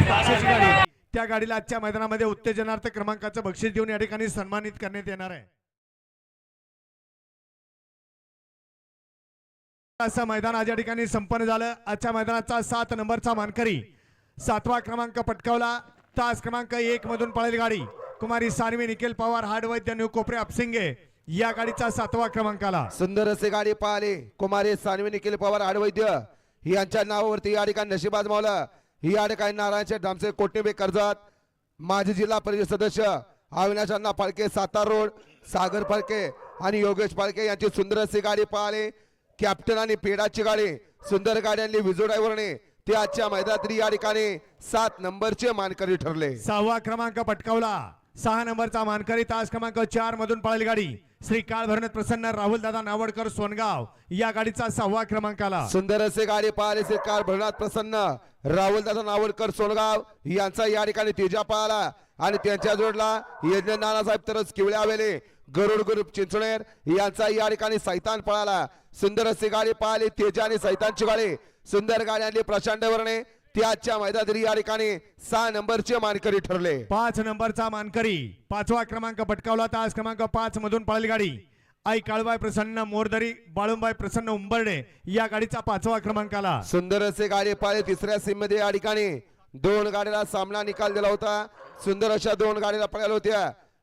गाडी त्या गाडीला आजच्या मैदानामध्ये उत्तेजनार्थ क्रमांकाचं बक्षीस देऊन या ठिकाणी सन्मानित करण्यात येणार आहे. असं मैदान आज या ठिकाणी संपन्न झालं. आजच्या मैदानाचा सात नंबरचा मानकरी सातवा क्रमांक पटकावला. तास क्रमांक एक मधून पळेल गाडी. कुमारी सानवी निखिल पवार हाडवैद्य न्यू कोपरे अपसिंगे या गाडीचा सातवा क्रमांकाला. सुंदर असे गाडी पाहिले. कुमारी सानवी निखिल पवार आडवैद्य यांच्या नावावरती या ठिकाणी नशीब आजमावलं ही या ठिकाणी नारायणचे डामसे कोटणेबे कर्जत माजी जिल्हा परिषद सदस्य अविनाश अण्णा फाळके सातार रोड सागर फाळके आणि योगेश फाळके यांची सुंदर अशी गाडी पाहले कॅप्टन आणि पेडाची गाडी सुंदर गाडी आणली ते आजच्या मैदानातील या ठिकाणी सात नंबरचे मानकरी ठरले. सहावा क्रमांक पटकावला. सहा नंबरचा मानकरी तास क्रमांक चार मधून पळेल गाडी. श्री काळ भरण्यात प्रसन्न राहुल दादा नावडकर सोनगाव या गाडीचा सहावा क्रमांकाला. सुंदर असे गाडी पाहिले काळ भरण्यात प्रसन्न राहुल दादा नावडकर सोनगाव यांचा या ठिकाणी तेजा पाहिला आणि त्यांच्या जोडला यज्ञ नानासाहेब तरच किवळे आवेले गरुड ग्रुप चिंचणेर यांचा या ठिकाणी सैतान पळाला. सुंदर असे गाडी पाहिली तेजा आणि सैतानची गाडी. सुंदर गाडी आणली प्रचंड वर्णे. ती आजच्या मैदानात या ठिकाणी सहा नंबरचे मानकरी ठरले. पाच नंबरचा मानकरी. पाचवा क्रमांक पटकावला तास क्रमांक पाच मधून पळेल गाडी आई काळबाई प्रसन्न मोरदरी बाळुंबाई प्रसन्न उंबर्डे या गाडीचा पाचवा क्रमांकाला. सुंदर असे गाडी पाहिले तिसऱ्या सीममध्ये या ठिकाणी दोन गाडीला सामना निकाल दिला होता. सुंदर अशा दोन गाडीला पळाल्या होत्या.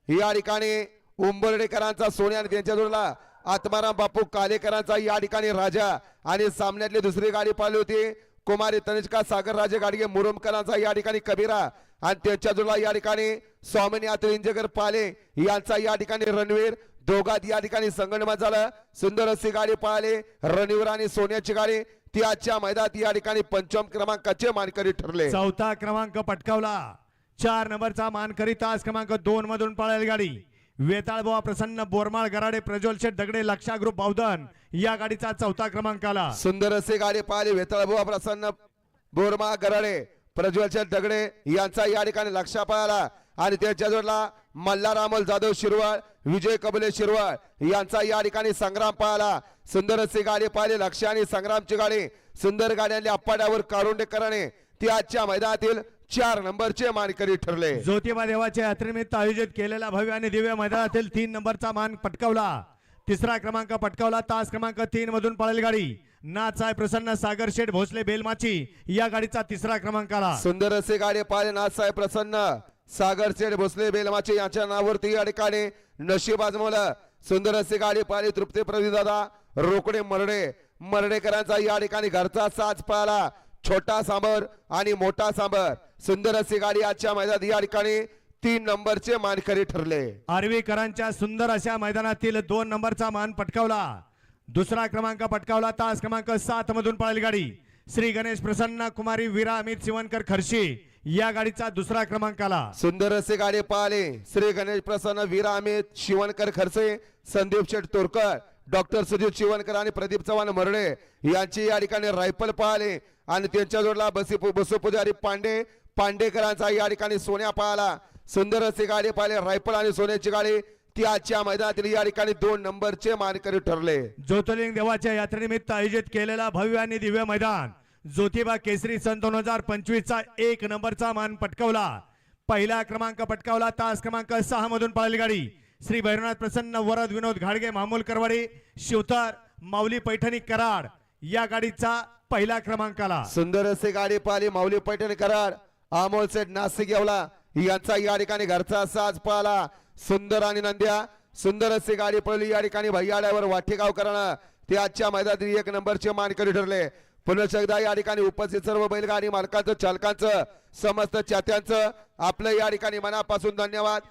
या ठिकाणी उंबर्डेकरांचा सोन्या आणि त्यांच्या जोडला आत्माराम बापू कालेकरांचा या ठिकाणी राजा आणि सामन्यातली दुसरी गाडी पाहिली होती. कुमारी तनिष्का सागर राजे गाडगे मुरुमकरांचा या ठिकाणी कबीरा आणि त्यांच्या जोडला या ठिकाणी स्वामिनी यात्री पाले यांचा या ठिकाणी रणवीर दोघात या ठिकाणी संगणमत झालं. सुंदर अशी गाडी पाहिले रणवीर आणि सोन्याची गाडी. ती आजच्या मैदानात या ठिकाणी पंचम क्रमांकाचे मानकरी ठरले. चौथा क्रमांक पटकावला. चार नंबरचा मानकरी तास क्रमांक दोन मधून पळाली गाडी. वेताळबुवा प्रसन्न बोरमाळ गराडे प्रज्वल शेठ दगडे लक्षा ग्रुप बावधन. या गाडीचा चौथा क्रमांकाला सुंदर असे गाडी पाहिली वेताळबुवा प्रसन्न बोरमाळ गराडे प्रज्वलचंद दगडे यांचा या ठिकाणी लक्षा पाहिला आणि त्यांच्या जोडला मल्हार अमोल जाधव शिरवाळ विजय कबले शिरवाळ यांचा या ठिकाणी संग्राम पाहिला सुंदर असे गाडी पाहिली लक्ष आणि संग्रामची गाडी. सुंदर गाड्यांनी अप्पाड्यावर कारुंडेकराने ती आजच्या मैदानातील चार नंबरचे मानकरी ठरले. ज्योतिबा देवाच्या यात्रेनिमित्त आयोजित केलेल्या भव्य आणि दिव्य मैदानातील तीन नंबरचा मान पटकावला. तिसरा क्रमांक पटकावला. तास क्रमांक तीन मधून पळेल गाडी. नाथसाहेब प्रसन्न सागर शेठ भोसले बेलमाची या गाडीचा तिसरा क्रमांकाला सुंदर असे गाडी पाहिले नाथसाहेब प्रसन्न सागर सेठ भोसले बेलमाचे यांच्या नावावरती या ठिकाणी नशीब आजमवलं. सुंदर अशी गाडी पाहिली तृप्ती दादा रोकडे मरडे. मरडेकरांचा या ठिकाणी घरचा साज पाहिला. छोटा सांबर आणि मोठा सांबर. सुंदर अशी गाडी आजच्या मैदानात या ठिकाणी तीन नंबरचे मानकरी ठरले. आर्वीकरांच्या सुंदर अशा मैदानातील दोन नंबरचा मान पटकावला. दुसरा क्रमांक पटकावला तास क्रमांक सात मधून पळेल गाडी. श्री गणेश प्रसन्न कुमारी वीरा अमित शिवनकर खर्शी या गाडीचा दुसरा क्रमांकाला सुंदर असे गाडी पाहिले. श्री गणेश प्रसन्न वीरा अमित शिवणकर खरसे संदीप शेठ तोरकर डॉक्टर सुजित शिवणकर आणि प्रदीप चव्हाण मरडे यांची या ठिकाणी रायफल पाहिले. आणि त्यांच्या जोडला बसी बसू पुजारी पांडे पांडेकरांचा या ठिकाणी सोन्या पाहिला सुंदर अशी गाडी पाहिले रायफल आणि सोन्याची गाडी. ती आजच्या मैदानातील या ठिकाणी दोन नंबरचे मानकरी ठरले. ज्योतिर्लिंग देवाच्या यात्रेनिमित्त आयोजित केलेला भव्य आणि दिव्य मैदान ज्योतिबा केसरी सन दोन हजार पंचवीस चा एक नंबरचा मान पटकावला. पहिला क्रमांक पटकावला तास क्रमांक सहा मधून पळाली गाडी. श्री भैरवनाथ प्रसन्न वरद विनोद घाडगे मामूल करवाडी शिवतर माऊली पैठणी कराड या गाडीचा पहिला क्रमांकाला. सुंदर असे गाडी पाहिली माऊली पैठण कराड. अमोल सेठ नाशिक येवला. यांचा या ठिकाणी घरचा साज पळाला. सुंदर आणि नंद्या. सुंदर अशी गाडी पळली. या ठिकाणी भैयाड्यावर करणं ते आजच्या मैदानातील एक नंबरचे मानकरी ठरले. पुन्हा एकदा या ठिकाणी उपस्थित सर्व बैलगाडी मालकांचं चालकांचं समस्त चात्यांचं आपलं या ठिकाणी मनापासून धन्यवाद.